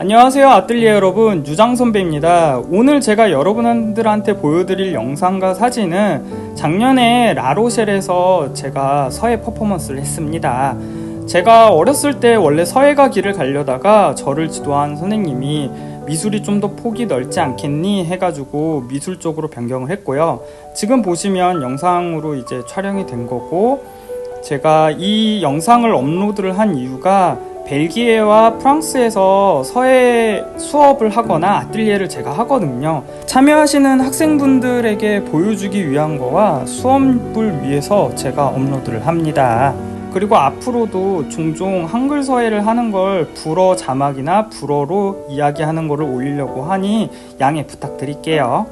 안녕하세요 아뜰리에 여러분 유장 선배입니다. 오늘 제가 여러분들한테 보여드릴 영상과 사진은 작년에 라로셸에서 제가 서예 퍼포먼스를 했습니다. 제가 어렸을 때 원래 서예가 길을 가려다가 저를 지도한 선생님이 미술이 좀 더 폭이 넓지 않겠니 해가지고 미술 쪽으로 변경을 했고요. 지금 보시면 영상으로 이제 촬영이 된 거고 제가 이 영상을 업로드를 한 이유가 벨기에와 프랑스에서 서예 수업을 하거나 아뜰리에를 제가 하거든요. 참여하시는 학생분들에게 보여주기 위한 거와 수업을 위해서 제가 업로드를 합니다. 그리고 앞으로도 종종 한글 서예를 하는 걸 불어 자막이나 불어로 이야기하는 거를 올리려고 하니 양해 부탁드릴게요.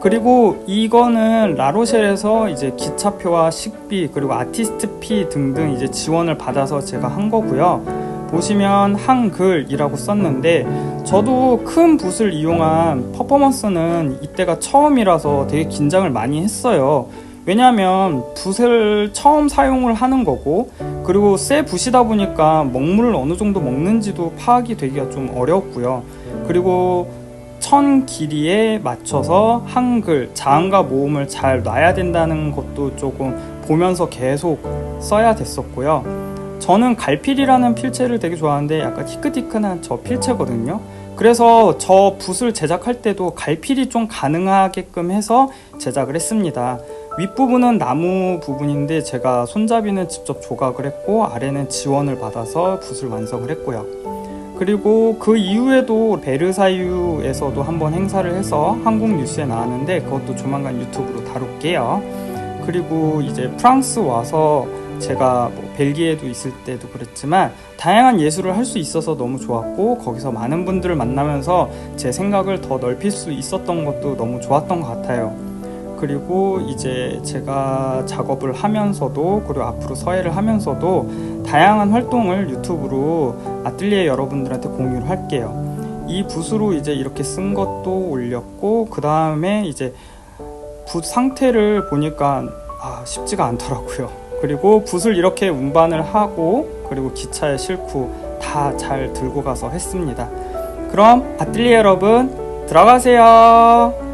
그리고 이거는 라로셸에서 이제 기차표와 식비 그리고 아티스트 피 등등 이제 지원을 받아서 제가 한 거고요. 보시면 한글이라고 썼는데 저도 큰 붓을 이용한 퍼포먼스는 이때가 처음이라서 되게 긴장을 많이 했어요. 왜냐하면 붓을 처음 사용을 하는 거고 그리고 새 붓이다 보니까 먹물을 어느 정도 먹는지도 파악이 되기가 좀 어려웠고요. 그리고 천 길이에 맞춰서 한글 자음과 모음을 잘 놔야 된다는 것도 조금 보면서 계속 써야 됐었고요. 저는 갈필이라는 필체를 되게 좋아하는데 약간 희끗희끗한 저 필체거든요. 그래서 저 붓을 제작할 때도 갈필이 좀 가능하게끔 해서 제작을 했습니다. 윗부분은 나무 부분인데 제가 손잡이는 직접 조각을 했고 아래는 지원을 받아서 붓을 완성을 했고요. 그리고 그 이후에도 베르사유에서도 한번 행사를 해서 한국 뉴스에 나왔는데 그것도 조만간 유튜브로 다룰게요. 그리고 이제 프랑스 와서 제가 뭐 벨기에도 있을 때도 그랬지만 다양한 예술을 할 수 있어서 너무 좋았고 거기서 많은 분들을 만나면서 제 생각을 더 넓힐 수 있었던 것도 너무 좋았던 것 같아요. 그리고 이제 제가 작업을 하면서도 그리고 앞으로 서예를 하면서도 다양한 활동을 유튜브로 아뜰리에 여러분들한테 공유를 할게요. 이 붓으로 이제 이렇게 쓴 것도 올렸고 그 다음에 이제 붓 상태를 보니까 아, 쉽지가 않더라고요. 그리고 붓을 이렇게 운반을 하고 그리고 기차에 싣고 다 잘 들고 가서 했습니다. 그럼 아뜰리에 여러분 들어가세요.